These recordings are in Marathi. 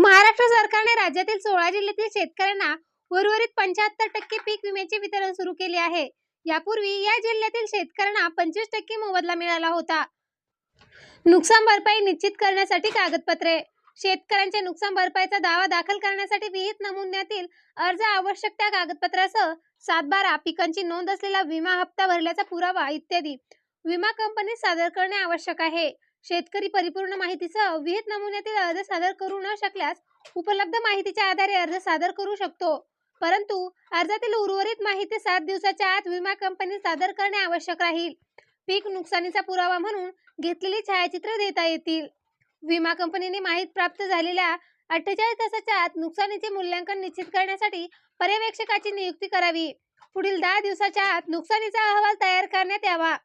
महाराष्ट्र सरकारने राज्यातील सोळा जिल्ह्यातील शेतकऱ्यांना उर्वरित पंच्याहत्तर टक्के पीक विम्याचे वितरण सुरू केले आहे. यापूर्वी या जिल्ह्यातील शेतकऱ्यांना पंचवीस टक्के मोबदला मिळाला होता. नुकसान भरपाई निश्चित करण्यासाठी कागदपत्रे. शेतकऱ्यांच्या नुकसान भरपाईचा दावा दाखल करण्यासाठी विहित नमुन्यातील अर्ज आवश्यक त्या कागदपत्रासह सातबारा पिकांची नोंद असलेला विमा हप्ता भरल्याचा पुरावा इत्यादी. विमा कंपनीत सादर करणे आवश्यक आहे. शेतकरी परिपूर्ण माहितीसह विहित नमुन्यातील अर्ज सादर करू न शकल्यास उपलब्ध माहितीच्या आधारे अर्ज सादर करू शकतो. परंतु अर्जातील उर्वरित माहिती सात दिवसाच्या आत विमा कंपनीत सादर करणे आवश्यक राहील. पीक नुकसानीचा पुरावा म्हणून घेतलेली छायाचित्र देता येतील. विमा कंपनीने माहीत प्राप्त झालेल्या अठ्ठेचाळीस तासाच्या आत नुकसानीचे मूल्यांकन निश्चित करण्यासाठी पर्यवेक्षकाची नियुक्ती करावी. पुढील दहा दिवसाच्या आत नुकसानीचा अहवाल तयार करण्यात यावा.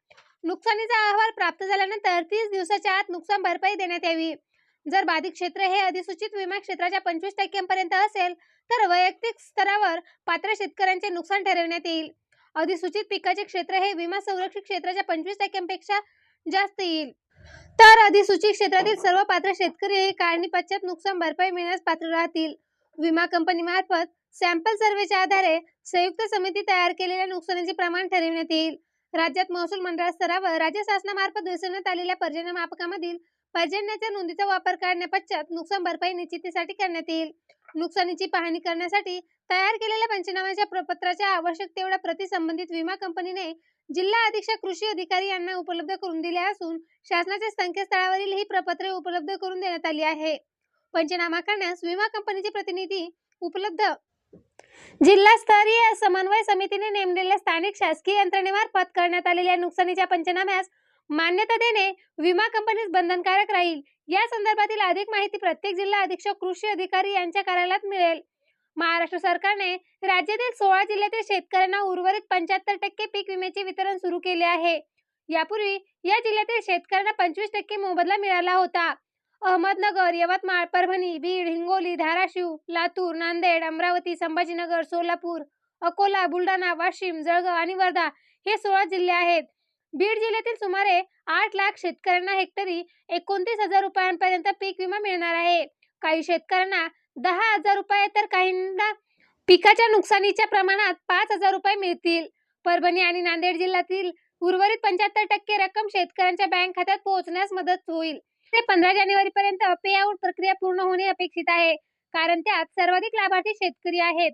नुकसानीचा अहवाल प्राप्त झाल्यानंतर तीस दिवसाच्या आत नुकसान भरपाई देण्यात यावी. जर बाधित क्षेत्र हे अधिसूचित विमा क्षेत्राच्या पंचवीस टक्क्यांपर्यंत असेल तर वैयक्तिक स्तरावर पात्र शेतकऱ्यांचे नुकसान ठरविण्यात येईल. अधिसूचित पिकाचे क्षेत्र हे विमा संरक्षित क्षेत्राच्या पंचवीस टक्क्यांपेक्षा जास्त येईल. तर अधिसूचित क्षेत्रातील सर्व पात्र शेतकरी हे काढणी पश्चात नुकसान भरपाई मिळण्यास पात्र राहतील. विमा कंपनीमार्फत सॅम्पल सर्वेच्या आधारे संयुक्त समिती तयार केलेल्या नुकसानीचे प्रमाण ठरविण्यात येईल. राज्यात महसूल मंडळ स्तरावर राज्य शासनामार्फत बसवण्यात आलेल्या पर्जन्य मापकामधील पर्जन्याच्या नोंदीचा वापर करण्यापश्चात नुकसान भरपाई निश्चितीसाठी करण्यात येईल. नुकसानीची पाहणी करण्यासाठी तयार केलेल्या पंचनाम्याच्या प्रपत्राच्या आवश्यक तेवढ्या प्रति संबंधित विमा कंपनीने जिल्हा अधीक्षक कृषी अधिकारी यांना उपलब्ध करून दिल्या असून शासनाच्या संकेतस्थळावरील ही प्रपत्रे उपलब्ध करून देण्यात आली आहे. पंचनामा करण्यास विमा कंपनीचे प्रतिनिधी उपलब्ध जिल्हास्तरीय समन्वय समितीने नेमलेल्या स्थानिक शासकीय यंत्रणेमार्फत करण्यात आलेल्या नुकसानीच्या पंचनाम्यास मान्यता देणे विमा कंपनीस बंधनकारक राहील. या संदर्भातील अधिक माहिती प्रत्येक जिल्हा अधीक्षक कृषी अधिकारी यांच्या कार्यालयात मिळेल. महाराष्ट्र सरकारने राज्यातील सोळा जिल्ह्यातील शेतकऱ्यांना उर्वरित पंच्याहत्तर टक्के पीक विम्याचे वितरण सुरू केले आहे. यापूर्वी या जिल्ह्यातील शेतकऱ्यांना पंचवीस टक्के मोबदला मिळाला होता. अहमदनगर यवतमाळ परभणी बीड हिंगोली धाराशिव लातूर नांदेड अमरावती संभाजीनगर सोलापूर अकोला बुलढाणा वाशिम जळगाव आणि वर्धा हे सोळा जिल्हे आहेत. बीड जिल्ह्यातील सुमारे आठ लाख शेतकऱ्यांना हेक्टरी एकोणतीस हजार रुपयांपर्यंत पीक विमा मिळणार आहे. काही शेतकऱ्यांना दहा हजार रुपये तर काहींना पिकाच्या नुकसानीच्या प्रमाणात पाच हजार रुपये मिळतील. परभणी आणि नांदेड जिल्ह्यातील उर्वरित पंच्याहत्तर टक्के रक्कम शेतकऱ्यांच्या बँक खात्यात पोहोचण्यास मदत होईल. ते पंधरा जानेवारी पर्यंत पे आउट प्रक्रिया पूर्ण होणे अपेक्षित आहे. कारण त्यात सर्वाधिक लाभार्थी शेतकरी आहेत.